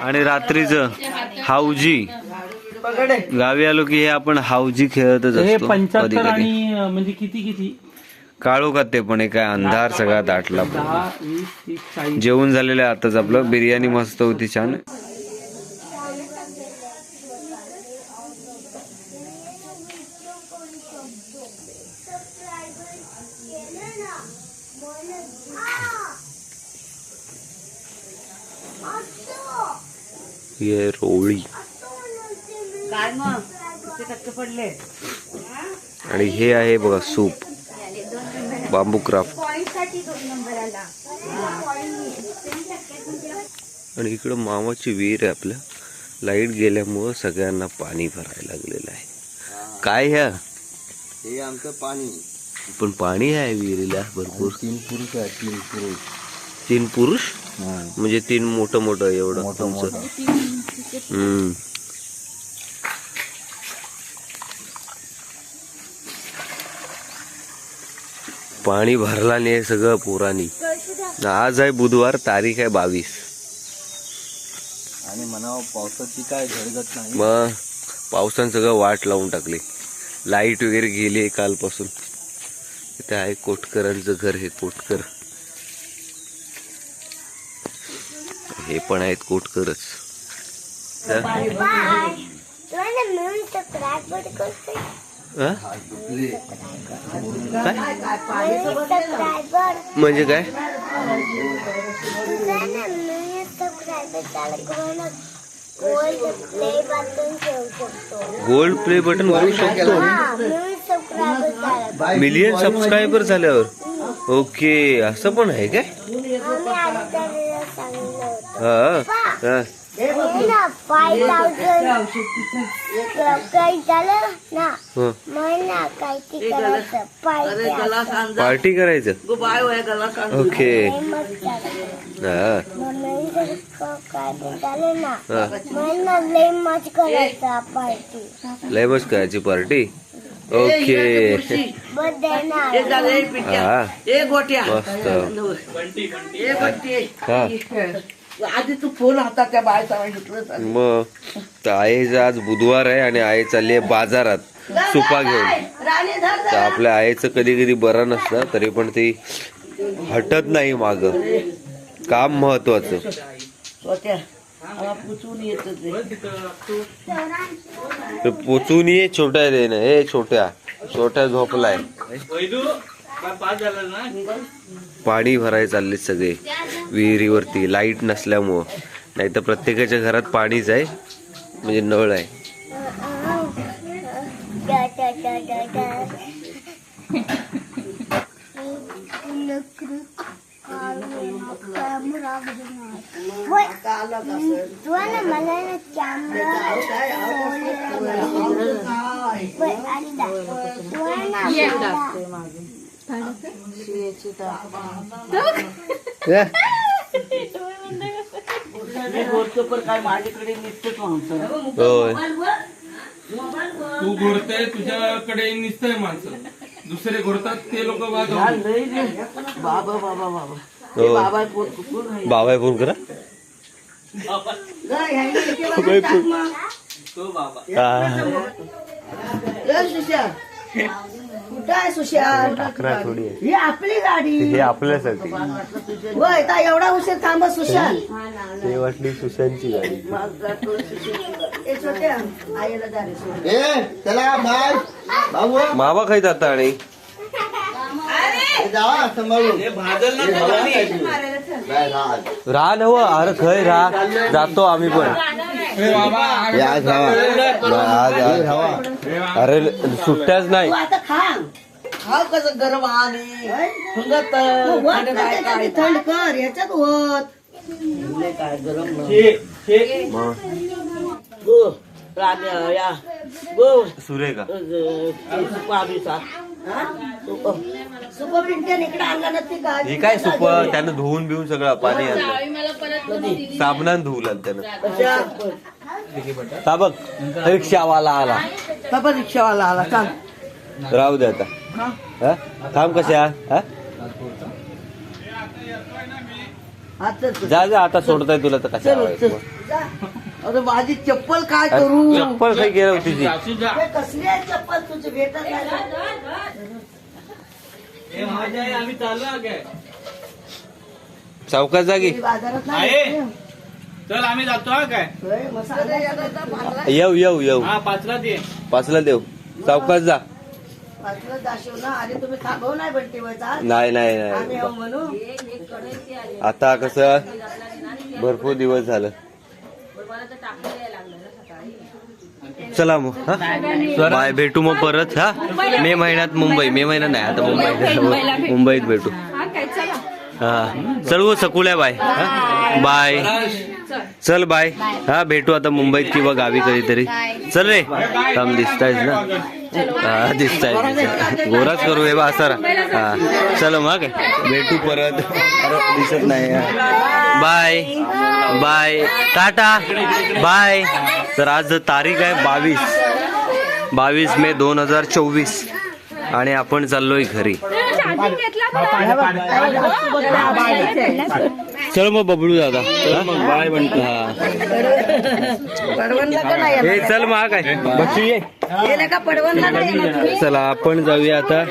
आणि रात्रीचं हावजी गावी आलो की हे आपण हावजी खेळतच असतो कधी पंच्याहत्तर कधी आणि अं, म्हणजे किती किती? काळू का ते पण काय अंधार सगळा दाटला दहा वीस तीस चाळीस. जेवण झालेलं आहे आताच आपलं. बिर्याणी मस्त होती छान. ये रोळी काय मग? किती टक्के पडले? आणि हे आहे बघा सूप. बांबू क्राफ्ट. आणि इकडं मामाची विहीर आहे आपल्या लाइट गेल्यामुळं सगळ्यांना पाणी भरायला लागलेलं आहे. काय ह्या? हे आमचं पाणी. पण पाणी आहे विहिरीला भरपूर. तीन पुरुष आहे तीन पुरुष. तीन पुरुष? म्हणजे तीन मोठं मोठं एवढं मोठं तुमचं. हम्म. पाणी भरला नाही सगळं पुराणी आज आहे बुधवार तारीख आहे बावीस. आणि म्हणावं पावसाची काय झडगत नाही. मग पावसानं सगळं वाट लावून टाकली. लाइट वगैरे गेली कालपासून. इथे आहे कोटकरांचं घर हे कोटकर. हे पण आहेत कोटकरच. काय? म्हणजे काय? गोल्ड प्ले बटन करू शकतो. मिलियन सबस्क्रायबर झाल्यावर. ओके असं पण आहे काय? हा फाईव्ह थाउजंड काही झालं ना. मग ना काहीतरी करायचं अरे पाहिजे गला सांग पार्टी करायचं. बाय वय ओके. हा. झालं ना हा मग ना लय करायचा मस्त करायची पार्टी. ओके. बर्थडे ना हे मस्त. हा. आधी तू फोन होता त्या बायचा मग तर आईचं आज बुधवार आहे आणि आई चालली आहे बाजारात सुपा घेऊन. तर आपल्या आईचं कधी कधी बरं नसतं तरी पण ती हटत नाही माग. काम महत्वाचं. पोचून ये छोट्या देणं हे छोट्या. छोट्या झोपलाय. पाणी भरायला चालले सगळे विहिरीवरती. लाइट नसल्यामुळं. नाही तर प्रत्येकाच्या घरात पाणीच आहे. म्हणजे नळ आहे. मला मी गोरतो पण काय माझ्याकडे निघतेच माणसं होय तू घोरतय तुझ्याकडे निसतंय माणसं दुसरे घोरतात ते लोक वाद हा. बाबा बाबा बाबा. हे बाबा कोण कुठून आहे? बाबा फोन करा. हा. ए, सुशांत. कुठं आहे थोडी आहे. ही आपली गाडी. हे ता. एवढा उशीर थांबा सुशांत. ते वाटली सुशांतची गाडी. छोट्या, आईला जा रे, सोड. ए चला बाय बाबू. मामा खाईत आता आणि? हे जावा सांभाळून. बाय, राज. राह. नव अरे खय राह. जातो आम्ही पण. आज हवा आज आज हवा अरे सुट्ट्याच नाही. तू आता खा खा कसं गरम आणि थंड कर याच्यात होत काय गरम या गो सुरेखा सुप पिंट्यान इकडे अंगणात ती गाडी. हे काय सुप त्यानं धुवून बिवून सगळं पाणी आणलं. साबणान धुवलं त्यानं. हा बघ रिक्षावाला आला. बाबा रिक्षावाला आला. सांग राहू दे आता. हा? थांब हा हा? चल. जा जा आता सोडताय तुला तर कशा जा. अरे माझी चप्पल काय करू? चप्पल काही गेलं तुझी सासू जा हे कसली आहे चप्पल? तुझी भेटत नाही. ए, माझ्या आई, आम्ही चाललो काय चौकात जागी ती बाजारात नाही आहे. भेटते. चल आम्ही जातो हा काय? होय, मसाला. येऊ येऊ येऊ. हा पाचला दे. पाचला देऊ. चौकात जा. बाजूला दाशव ना? अरे तुम्ही थांबव नाही नाही नाही आम्ही नाही हो म्हणू आता कसं? भरपूर दिवस झालं. चला मग हा? बाय भेटू मग परत हा? मे महिन्यात मुंबई मे महिन्यात नाही आता मुंबईत मुंबईत भेटू. हा चल. सकुल्या बाय हा? बाय. चल बाय हा भेटू आता मुंबईत किंवा गावी कधीतरी चल रे थांब दिसतायच ना हा दिसताय दिसताय. गोराच करू हे बा असा हा चल मग भेटू परत दिसत नाही बाय बाय टाटा बाय तर आज तारीख आहे बावीस बावीस मे दोन हजार चोवीस आणि आपण चाललोय घरी चल मग बबलू दादा. बाय म्हणतो. हा. हे चल मग काय? ये? चला आपण जाऊया आता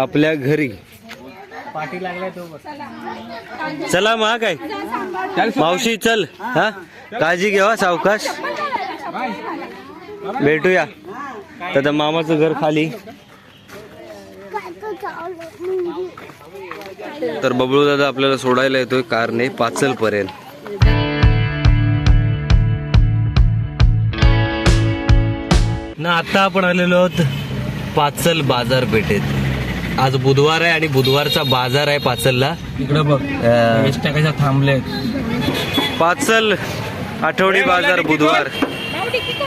आपल्या घरी. चला मग काय? मावशी चल. हा? काळजी घ्यावा सावकाश. भेटूया. तर मामाचं घर खाली. तर बबलू दादा आपल्याला सोडायला येतोय कारने पाचल पर्यंत ना आता आपण आलेलो आहोत पाचल बाजारपेठेत. आज बुधवार आहे आणि बुधवारचा बाजार आहे पाचलला. इकडे बघ कशा थांबले पाचल आठवडी बाजार बुधवार.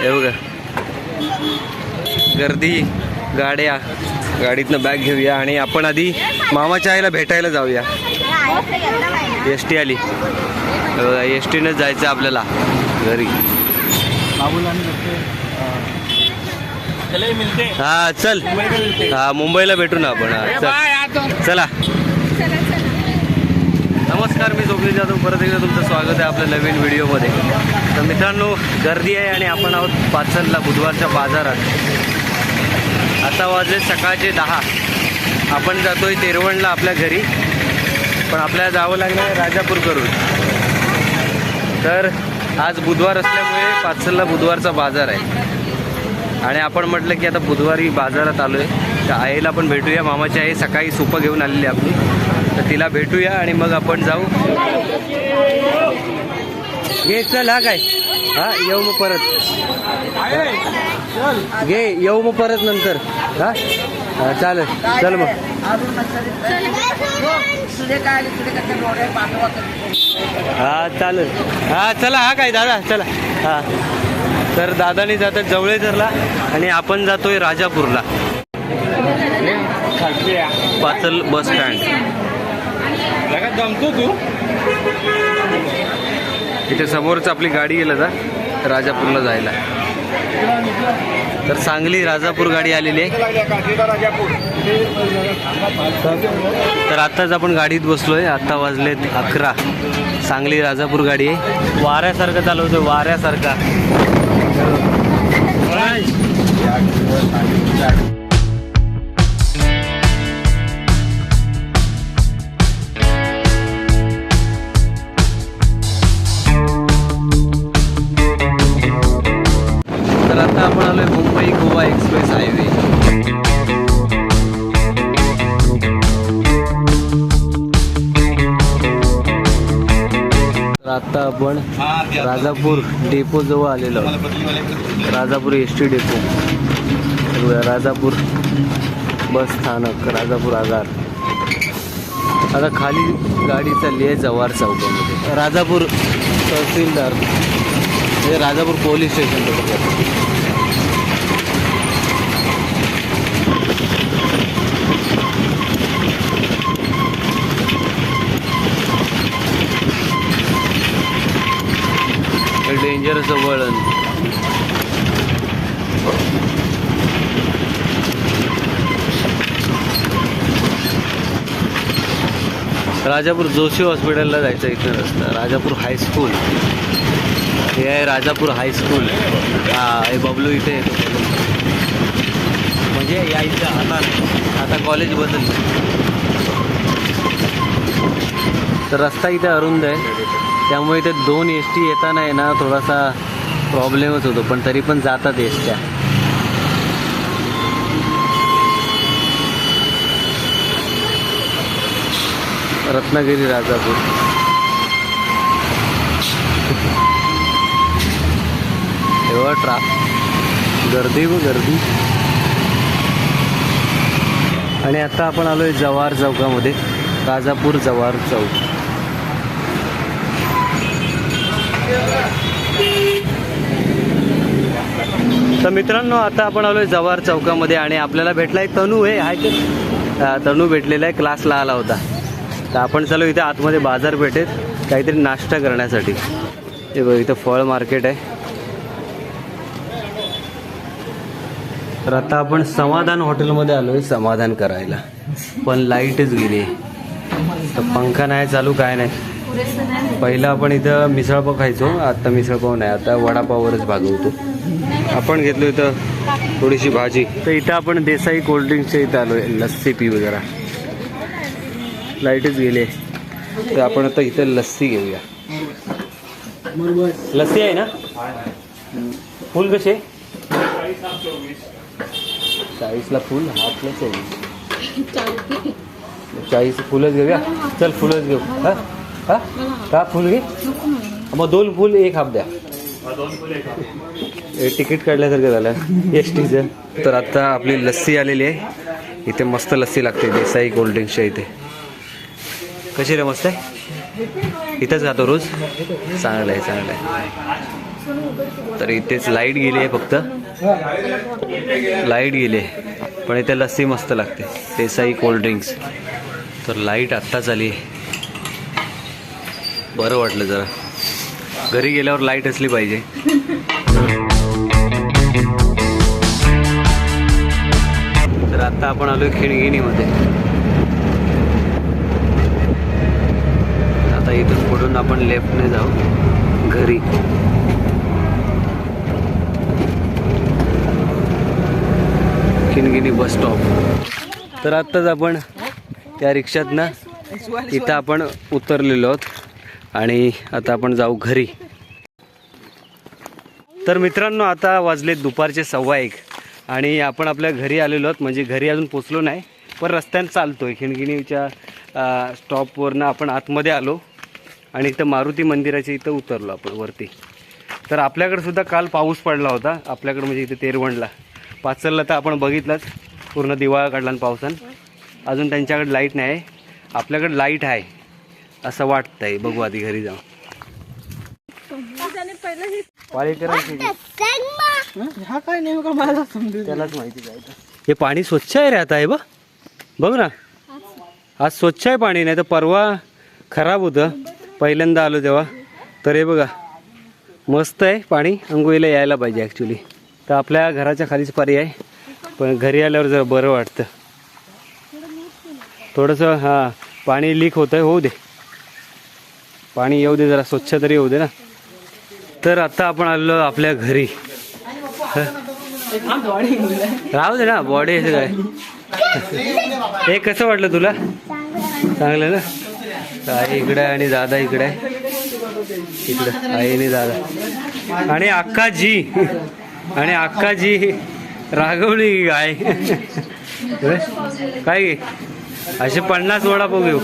हे बघा. गर्दी. गाड्या. गाडीतनं बॅग घेऊया आणि आपण आधी मामाच्या आईला भेटायला जाऊया. एस टी आली. एस टीनंच जायचं आपल्याला. घरी. हा चल. हा मुंबईला भेटू ना आपण. हा, चल. नमस्कार मी जोगली जाधव. परत एकदा तुमचं स्वागत आहे आपल्या नवीन व्हिडिओमध्ये. तर मित्रांनो गर्दी आहे आणि आपण आहोत पाचलला बुधवारच्या बाजारात. आता वाजले सकाळचे दहा. आपण जातोय तेरवणला आपल्या घरी. पण आपल्याला जावं लागणार राजापूर करून तर आज बुधवार असल्यामुळे पाचलला बुधवारचा बाजार आहे. आणि आपण म्हटलं की आता बुधवारी बाजारात आलोय. तर आईला पण भेटूया. मामाची आई सकाळी सुपं घेऊन आलेली आपली. तर तिला भेटूया आणि मग आपण जाऊ. घे चल हा काय? हा येऊ मग परत. घे येऊ मग परत नंतर. हा? हा चालेल. चल मग. हो. हा चालेल. हा चला हा काय दादा चला. हा. तर दादानी जातात जवळेझरला आणि आपण जातोय राजापूरला. पाचल बस स्टँड. जमतो तू. इथे समोरच आपली गाडी गेलं जा राजापूरला जायला. तर सांगली राजापूर गाडी आलेली आहे. तर आत्ताच आपण गाडीत बसलोय. आत्ता वाजलेत अकरा. सांगली राजापूर गाडी आहे. वाऱ्यासारखं चालवतोय वाऱ्यासारखा. आत्ता आता आपण राजापूर डेपो जवळ आलेलो आहोत. Rajapur S T depot. Rajapur bus स्थानक राजापूर आगार आता खाली गाडी चालली आहे जव्हार चौकामध्ये. राजापूर तहसीलदार हे राजापूर पोलीस स्टेशन डेंजरचं वळण राजापूर जोशी हॉस्पिटलला जायचं इथं रस्ता. राजापूर हायस्कूल हे आहे राजापूर हायस्कूल हा हे बबलू इथे म्हणजे म्हणजे यायचं आता आता कॉलेज बदललं तर रस्ता इथे अरुंद आहे. त्यामुळे इथे दोन एस टी येताना आहे ना थोडासा प्रॉब्लेमच होतो पण तरी पण जातात एस ट्या रत्नागिरी राजापूर. एवढा ट्राफ गर्दी व गर्दी. आणि आता आपण आलोय जवार चौकामध्ये राजापूर जवार चौक. तर मित्रांनो आता आपण आलोय जवार चौकामध्ये आणि आपल्याला भेटला एक तनू आहे तर तनू भेटलेला आहे क्लासला आला होता. तर आपण चालू इथे आतमध्ये बाजारपेठेत काहीतरी नाश्ता करण्यासाठी. हे बघ इथं फळ मार्केट आहे. तर आता आपण समाधान हॉटेलमध्ये आलोय समाधान करायला. पण लाईटच गेली. तर पंखा नाही चालू काय नाही. पहिलं आपण इथं मिसळपाव खायचो. आता मिसळपाव नाही आता वडापाववरच भागवतो आपण घेतलो इथं थोडीशी भाजी. तर इथं आपण देसाई कोल्ड्रिंकच्या इथं आहे लस्सी पी वगैरे लाईटच गेली तर आपण आता इथं लस्सी घेऊया. लस्सी आहे ना? फुल कसे चाळीसला फुल हाफला चोवीस. चाळीस फुलच घेऊया. चल फुलच घेऊ. हा? हा का फुल घे मग दोन फुल एक हाफ द्या. तिकीट काढल्यासारखं झालं. एस टीचं तर आता आपली लस्सी आलेली आहे. इथे मस्त लस्सी लागते देसाई कोल्ड्रिंक्सच्या इथे. कशी रे मस्त आहे? इथंच खातो रोज? चांगलं आहे चांगलं आहे. तर इथेच लाइट गेली आहे फक्त. लाइट गेली आहे. पण इथे लस्सी मस्त लागते. देसाई कोल्ड्रिंक्स तर लाइट आत्ताच आली आहे. बरं वाटलं जरा. घरी गेल्यावर लाइट असली पाहिजे. तर आता आपण आलोय खिणगिणीमध्ये आता इथून पुढून आपण लेफ्टने जाऊ. घरी. खिणगिणी बस स्टॉप तर आत्ताच आपण त्या रिक्षातनं इथं आपण उतरलेलो आहोत. आणि आता आपण जाऊ घरी. तर मित्रांनो आता वाजले दुपारचे सव्वा एक आणि आपण आपल्या घरी आलेलो आहोत. म्हणजे घरी अजून पोचलो नाही पण रस्त्यानं चालतोय. खिणगिणीच्या स्टॉपवरनं आपण आतमध्ये आलो आणि इथं मारुती मंदिराच्या इथं उतरलो आपण वरती. तर आपल्याकडे सुद्धा काल पाऊस पडला होता. आपल्याकडे म्हणजे इथे तेरवणला पाचलला तर आपण बघितलंच पूर्ण दिवाळा काढला आणि पावसानं. अजून त्यांच्याकडे लाइट नाही आहे. आपल्याकडे लाइट आहे. असं वाटतंय. बघू आधी घरी जाऊ वाळीकरांची हा काय नेमका मला समजू त्यालाच माहिती जायचं हे पाणी स्वच्छ आहे रे आता आहे बघ. बघ ना. आज स्वच्छ आहे पाणी नाही तर परवा खराब होतं. पहिल्यांदा आलो तेव्हा. तर हे बघा. मस्त आहे पाणी. अंघोळीला यायला पाहिजे ॲक्च्युली तर आपल्या घराच्या खालीच पर्याय पण घरी आल्यावर जरा बरं वाटतं. थोडंसं हां पाणी लीक होतं आहे होऊ दे. पाणी येऊ दे जरा स्वच्छ तरी होऊ दे ना. तर आता आपण आलो आपल्या घरी. राहू दे ना बॉडी असं काय. हे कसं वाटलं तुला? चांगलं ना? आई इकडे आणि दादा इकडे इकडे आई आणि दादा. आणि अक्काजी. आणि अक्काजी रागवली की काय? असे पन्नास वडापाव घेऊ.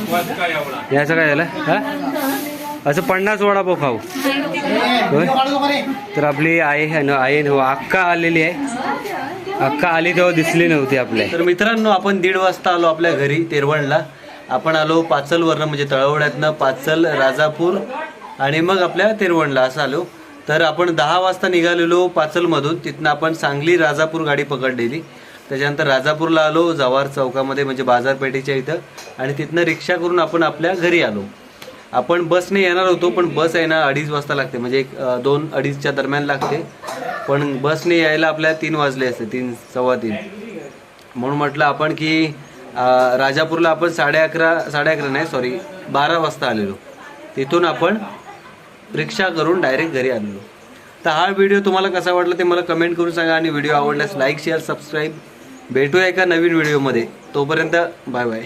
याचं काय झालं? हा? असं पन्नास वडापाव खाऊ. होय? तर आपली आई आहे ना आई हो अक्का आलेली आहे. अक्का आली तेव्हा दिसली नव्हती आपल्या तर मित्रांनो आपण दीड वाजता आलो आपल्या घरी तेरवणला. आपण आलो पाचलवरनं म्हणजे तळवड्यातनं पाचल राजापूर आणि मग आपल्या तेरवणला असं आलो. तर आपण दहा वाजता निघालेलो पाचलमधून. तिथनं आपण सांगली राजापूर गाडी पकडलेली. त्याच्यानंतर राजापूरला आलो जवार चौकामध्ये म्हणजे बाजारपेठेच्या इथं. आणि तिथनं रिक्षा करून आपण आपल्या घरी आलो. आपण बसने येणार होतो पण बस आहे ना अडीच वाजता लागते. म्हणजे एक दोन अडीचच्या दरम्यान लागते. पण बसने यायला आपल्याला तीन वाजले असते तीन सव्वा तीन. म्हणून म्हटलं आपण की राजापूरला आपण साडे अकरा साडे अकरा नाही सॉरी बारा वाजता आलेलो. तिथून आपण रिक्षा करून डायरेक्ट घरी आलेलो. तर हा व्हिडिओ तुम्हाला कसा वाटला ते मला कमेंट करून सांगा आणि व्हिडिओ आवडल्यास लाईक शेअर सबस्क्राईब भेटूया एका नवीन व्हिडिओमध्ये तोपर्यंत बाय बाय